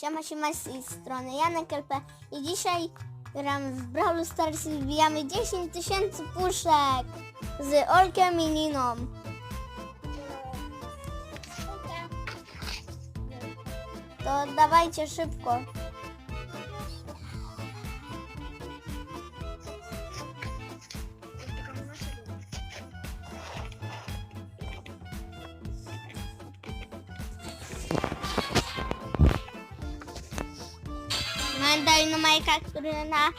Siema, siema z tej strony Janek LP i dzisiaj gram w Brawl Stars i wbijamy 10 tysięcy puszek z Olkiem i Niną. To dawajcie szybko. Który na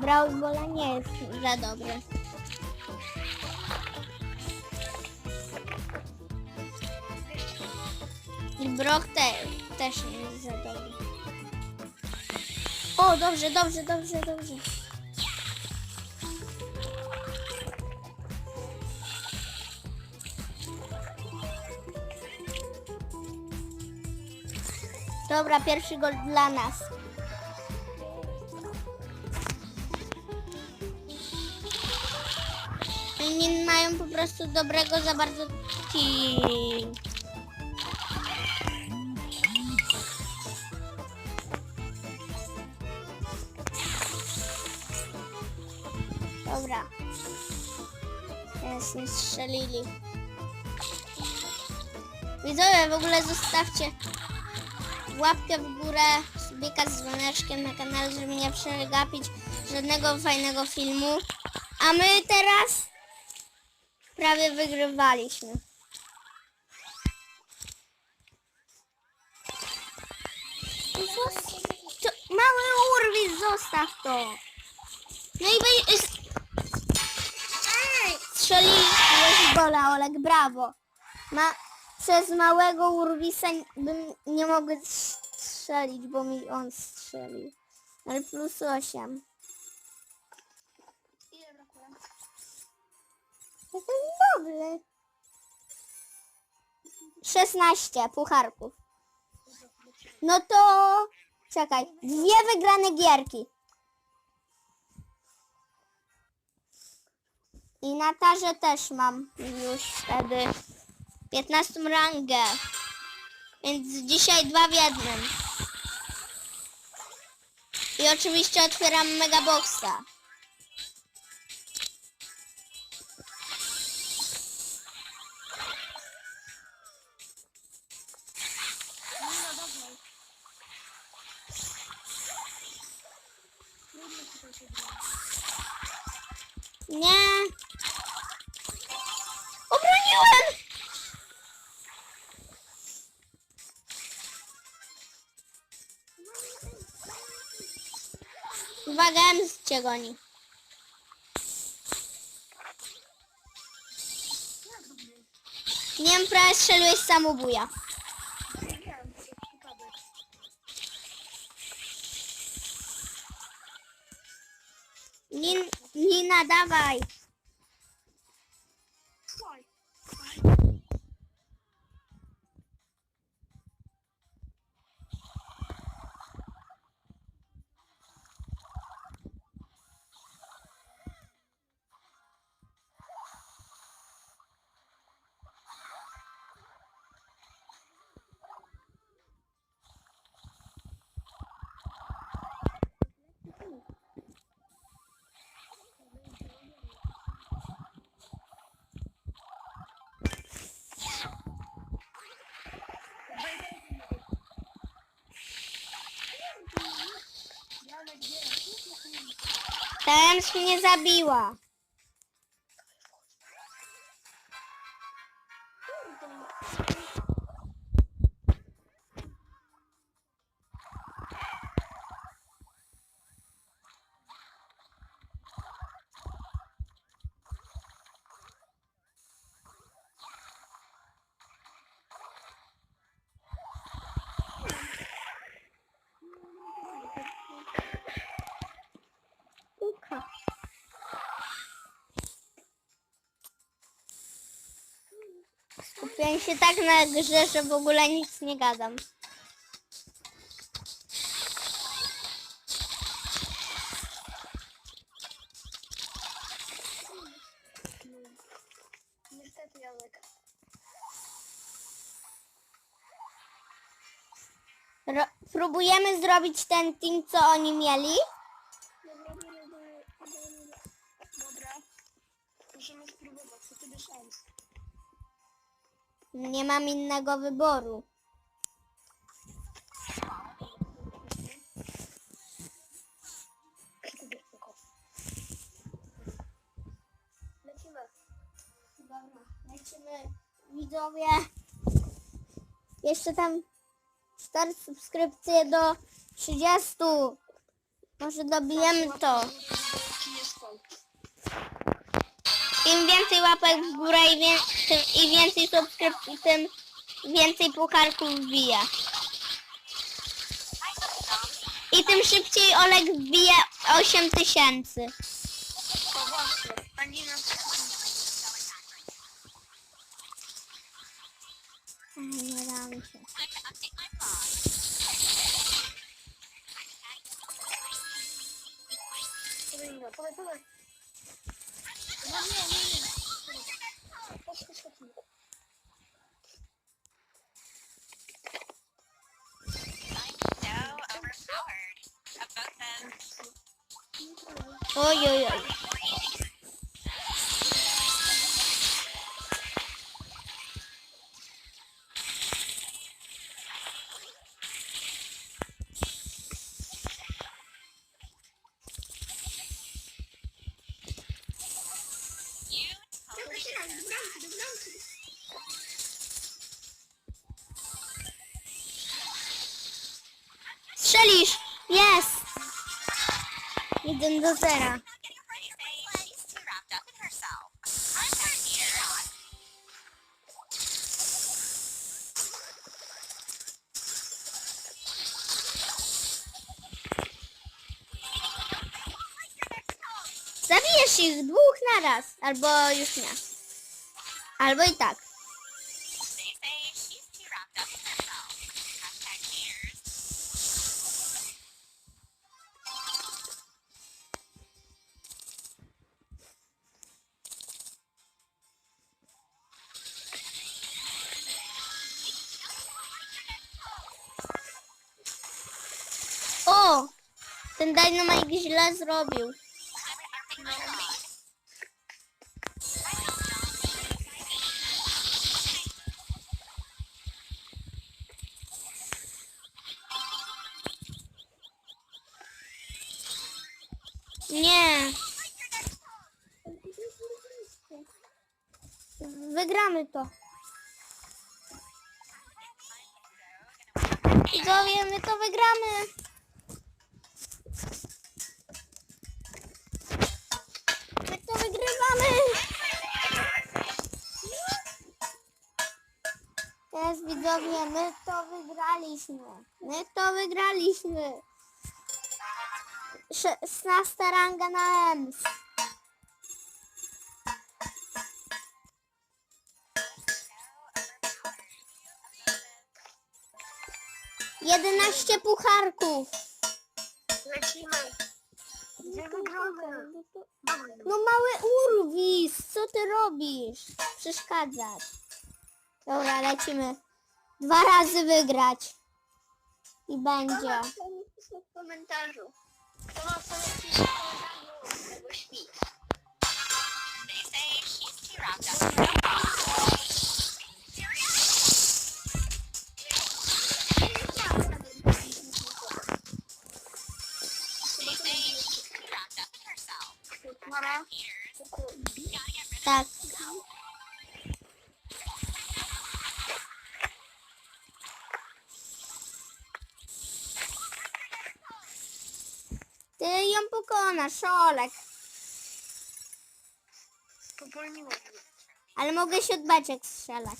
Brawl Balla nie jest za dobry. I Brock te, też nie jest za dobry. O, dobrze, dobrze, dobrze, dobrze. Dobra, pierwszy gol dla nas. Mają po prostu dobrego za bardzo team. Dobra. Teraz nie strzelili. Widzowie, w ogóle zostawcie łapkę w górę, subika z dzwoneczkiem na kanale, żeby nie przegapić żadnego fajnego filmu. A my teraz prawie wygrywaliśmy. To, mały urwis, zostaw to. No i wej... Strzeliłeś gola, Olek, brawo. Ma... Przez małego urwisa bym nie mogła strzelić, bo mi on strzelił. Ale plus 8. Jestem dobry. 16 pucharków. No to czekaj, dwie wygrane gierki. I na tarze też mam już wtedy 15 rangę. Więc dzisiaj dwa w jednym. I oczywiście otwieram megaboxa. Uwaga, Ems cię goni. Nie wiem, prawie strzeliłeś samobuja. Nin, Nina, dawaj. Ta Ems mnie zabiła. Się tak na grze, że w ogóle nic nie gadam. Niestety, Janek. Ro- próbujemy zrobić ten team, co oni mieli. Nie mam innego wyboru. Lecimy. Lecimy. Widzowie. Jeszcze tam 4 subskrypcje do 30. Może dobijemy to. Im więcej łapek w górę i, wie, i więcej subskrypcji, tym więcej pucharków wbije. I tym szybciej Olek wbije 8 tysięcy. Podaj. I'm not here. Zabijesz ich dwóch naraz. Albo już nie. Albo i tak. Zrobił. Nie. Wygramy to. Widzowie, my to wygramy. To wygrywamy. Teraz widzowie, my to wygraliśmy. My to wygraliśmy. 16 ranga na EMS. Jedenaście pucharków. Lecimy. Wygramy? No mały urwis, co ty robisz? Przeszkadzasz. Dobra, lecimy. Dwa razy wygrać. I będzie. w komentarzu. Kto ma w komentarzu? Śpi. Say she's of Tak. Ty ją pokonasz, Olek. Spowolniło mnie. Ale mogę się od beczek strzelać.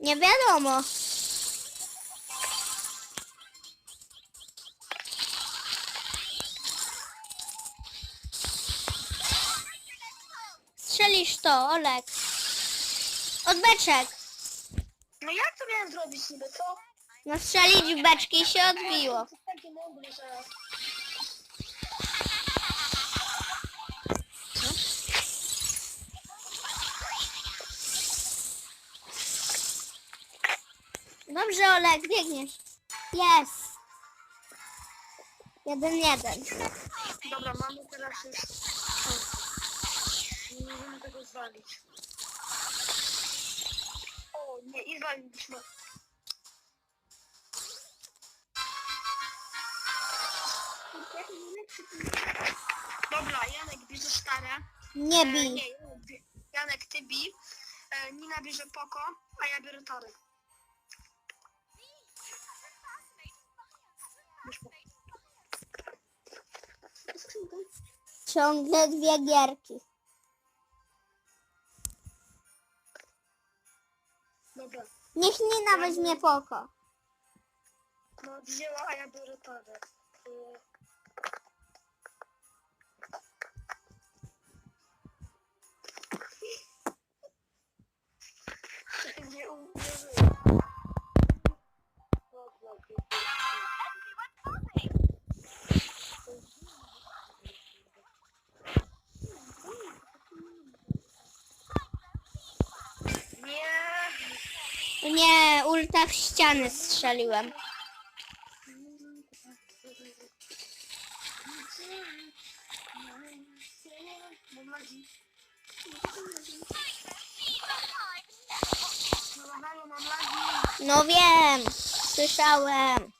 Nie wiadomo. Strzelisz to, Olek. Od beczek. No jak to miałem zrobić niby, co? No strzelić w beczki i się odbiło. Takie mądre, że... Dobrze, Olek, biegniesz. Jest. Jeden, jeden. Dobra, mamy teraz już... O. Nie możemy tego zwalić. O, nie, i zwaliliśmy. Dobra, Janek bierze stare. Nie E, bij. nie, Janek, ty bij. E, Nina bierze poko, a ja biorę tory. Ciągle dwie gierki. Dobra. Niech Nina weźmie poko. No wzięła, a ja biorę tory. E, Nie, ulta w ścianę strzeliłem. No wiem, słyszałem.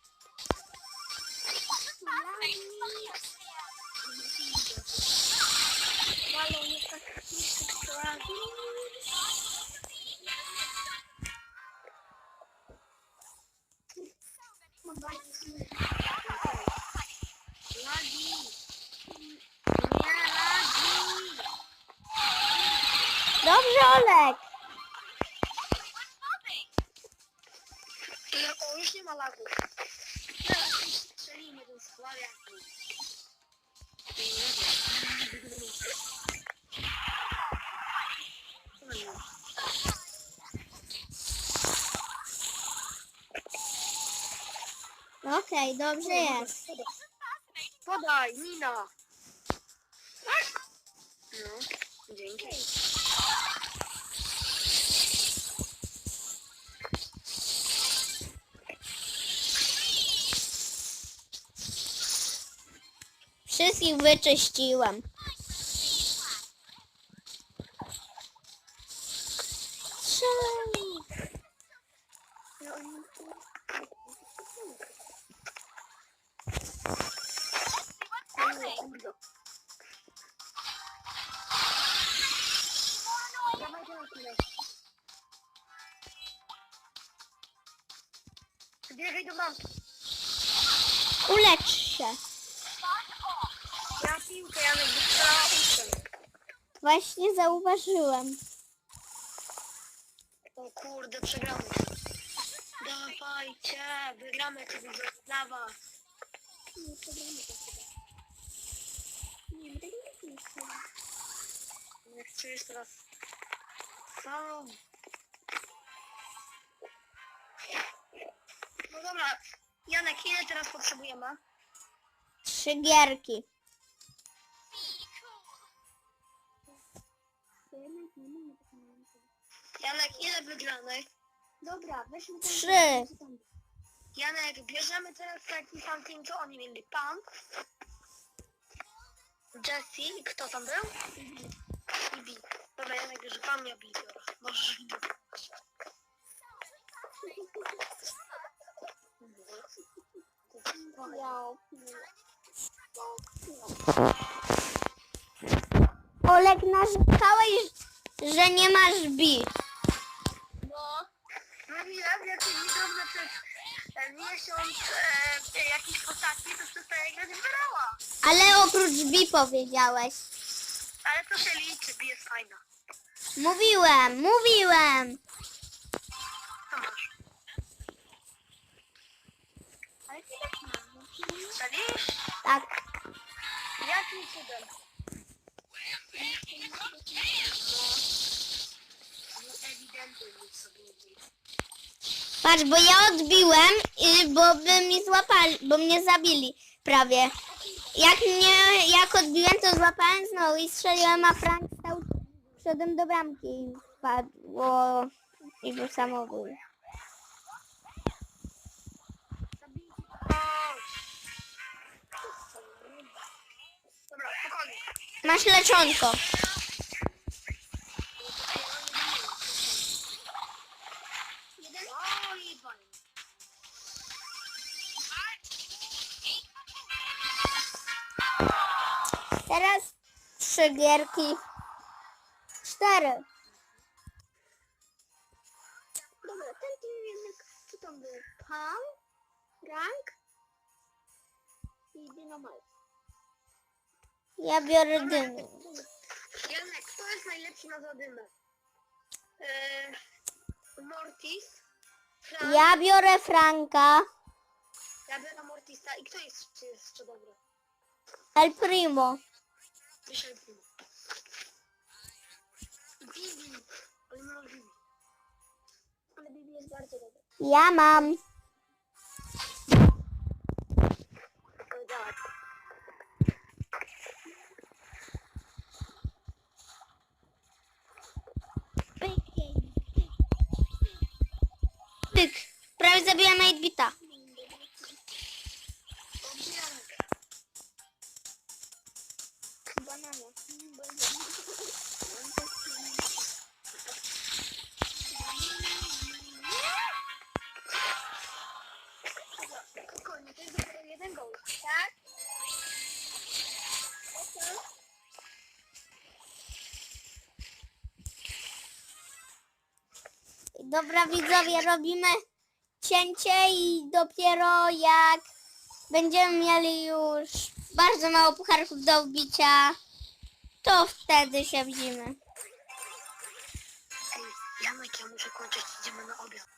Dobrze, Olek. Ale o, już nie ma lagów. Teraz już strzelimy do sławiaku. Okej, dobrze jest. Podaj, Nina. Tak? No, dzięki. Wszystkich wyczyściłem. Ulecz się. Ja piłkę, Janek, wystrzelała uszem. Właśnie zauważyłem. O kurde, przegramy. Dawajcie, wygramy to widzę dla was. Nie przegramy to chyba. Nie, my tego nie chcemy. Nie chcę już teraz sam. No dobra, Janek, ile teraz potrzebujemy? Trzy gierki. Janek, ile wygranych? Dobra, weźmy ten... Trzy. Janek, bierzemy teraz taki sam team, co oni mieli. Pan, Jesse, i kto tam był? I Bi. Dobra, Janek bierze pan, ja Bi biorę. Możesz Bi. Olek, narzekałeś, że nie masz bi. No, mówiłem, jak się widowne przez e, miesiąc e, jakiejś postaci, to przestaje grać w Berała. Ale oprócz bi powiedziałeś. Ale to się liczy, Bi jest fajna. Mówiłem, mówiłem. Strzelisz? Tak. Jakim cudem? Patrz, bo ja odbiłem, bo by mi złapali, bo mnie zabili prawie. Jak mnie, jak odbiłem, to złapałem znowu i strzeliłem, a Frank stał przodem do bramki i wpadło i był samobój. Masz leczonko. Teraz trzy gierki. Cztery. Dobra, ten jednak, co tam był? Pan, Rank i Dynamite. Ja biorę dymy. Janek, kto jest najlepszy na zadymę? Eee, Mortis, Frank, Ja biorę Franka. ja biorę Mortisa i kto jest jeszcze dobry? El Primo. Michel Primo. Bibi, ale nie ma Bibi. Ale Bibi jest bardzo dobry. Ja mam. Działa. Okej. Dobra widzowie, robimy cięcie i dopiero jak będziemy mieli już bardzo mało pucharków do wbicia, to wtedy się widzimy. Ej, Janek, ja muszę kończyć, idziemy na obiad.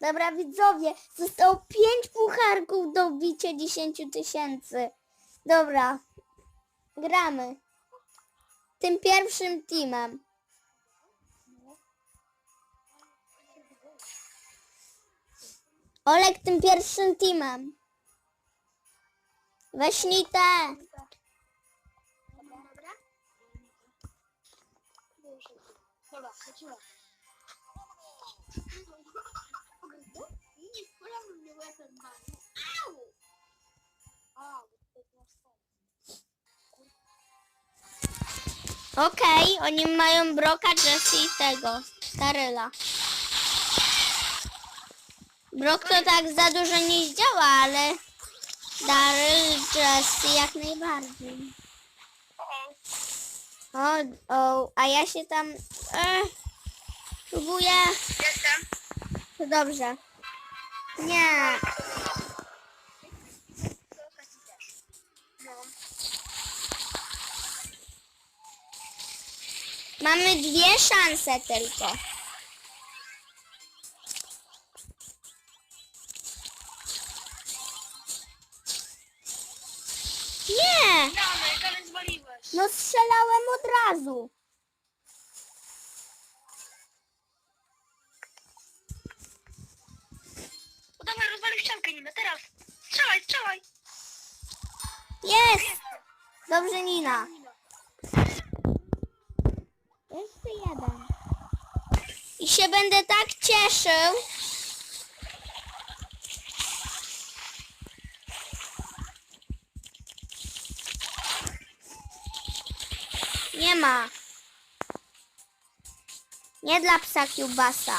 Dobra, widzowie, zostało 5 pucharków do wbicia 10 tysięcy. Dobra, gramy. Tym pierwszym teamem. Olek tym pierwszym teamem. Weź nitę. Dobra? Dobra, lecimy. Nie oni mają Broka, Jesse i tego, Staryla. Brok to tak za dużo nie działa, ale Daryl, Jesse jak najbardziej. O, o, a ja się tam e, próbuję. Jestem. To dobrze. Nie, mamy dwie szanse tylko. Nie! Janek, ale zwaliłeś. No strzelałem od razu. No dawaj, rozwalił ściankę, Nina, teraz. Strzelaj, strzelaj. Jest! Dobrze, Nina. Nina. Jeszcze jeden. I się będę tak cieszył. Nie ma. Nie dla psa kiełbasa.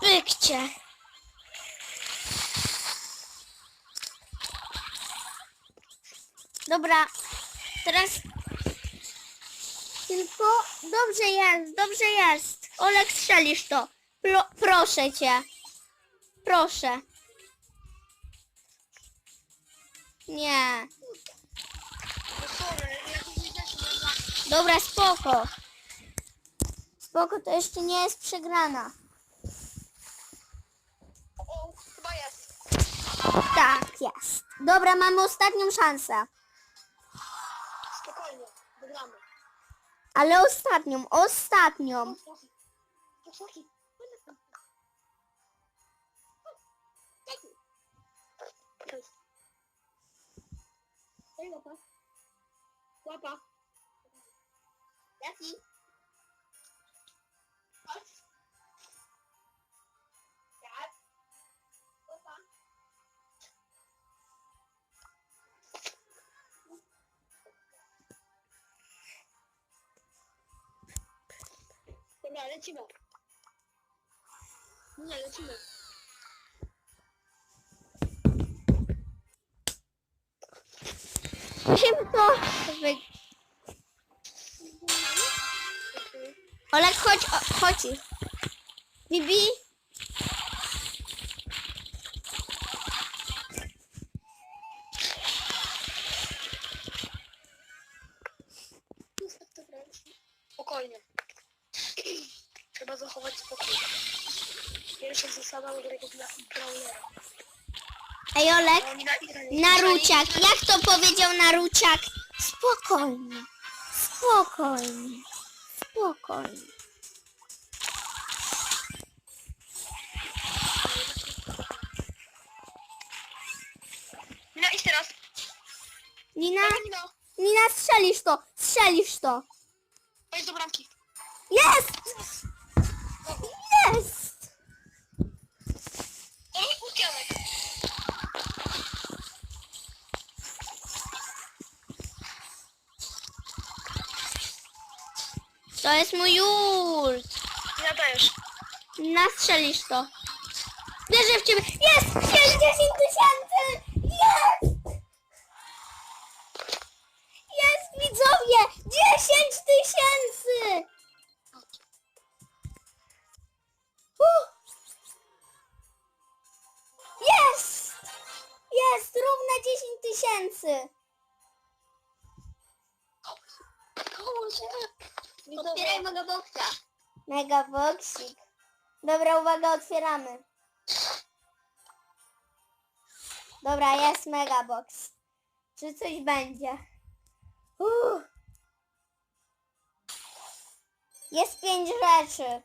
Pykcie. Dobra, teraz dobrze jest, dobrze jest. Olek, strzelisz to. Pro, proszę cię. Proszę. Nie. Dobra, spoko. Spoko, to jeszcze nie jest przegrana. O, chyba jest. Tak, jest. Dobra, mamy ostatnią szansę. Spokojnie, wygramy. Ale ostatnią, ostatnią. Łapa. Łapa. Jaki? Dobra, lecimy. Nie, lecimy. Szybko. Wy... Olek, chodź, chodź. Bibi. Naruciak. Jak to powiedział Naruciak? Spokojnie. Spokojnie. Spokojnie. Nina, idź teraz. Nina, Nina, Nina, strzelisz to. Strzelisz to. wejdź do bramki. Jest! Jest! Utianek. To jest mój ult. Ja też. Nastrzelisz to. Wierzę w ciebie. Jest! Jest 10 tysięcy! Jest! Jest, widzowie! 10 tysięcy! Uh! Jest! Jest! Równe 10 tysięcy! Otwieraj mego boksa. Mega boksik. Dobra, uwaga, otwieramy. Dobra, jest mega box. Czy coś będzie? Uff. Jest pięć rzeczy.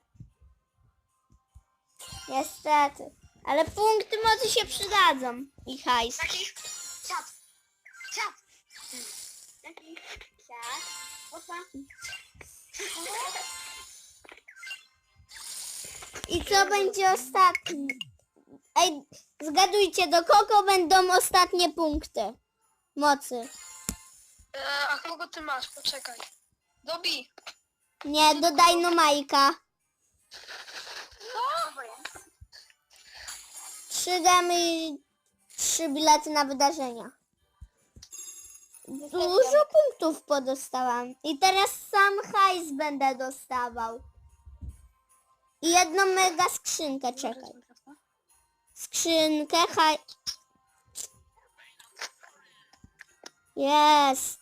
Niestety. Ale punkty mocy się przydadzą. I hajs. Taki ciap. Ciap. Taki ciap. Opa. I co będzie ostatni? Ej, zgadujcie, do kogo będą ostatnie punkty mocy? E, a kogo ty masz? Poczekaj. Dobi. Nie, do Dynamajka. No. Trzy i trzy bilety na wydarzenia. Dużo punktów podostałam. I teraz sam hajs będę dostawał. I jedną mega skrzynkę, czekaj. Skrzynkę, haj... Jest.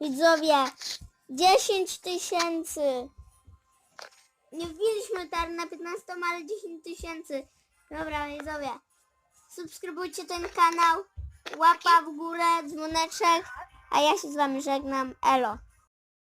Widzowie, 10 tysięcy. Nie wbiliśmy teraz na 15, ale 10 tysięcy. Dobra, widzowie. Subskrybujcie ten kanał. Łapa w górę, dzwoneczek. A ja się z wami żegnam. Elo.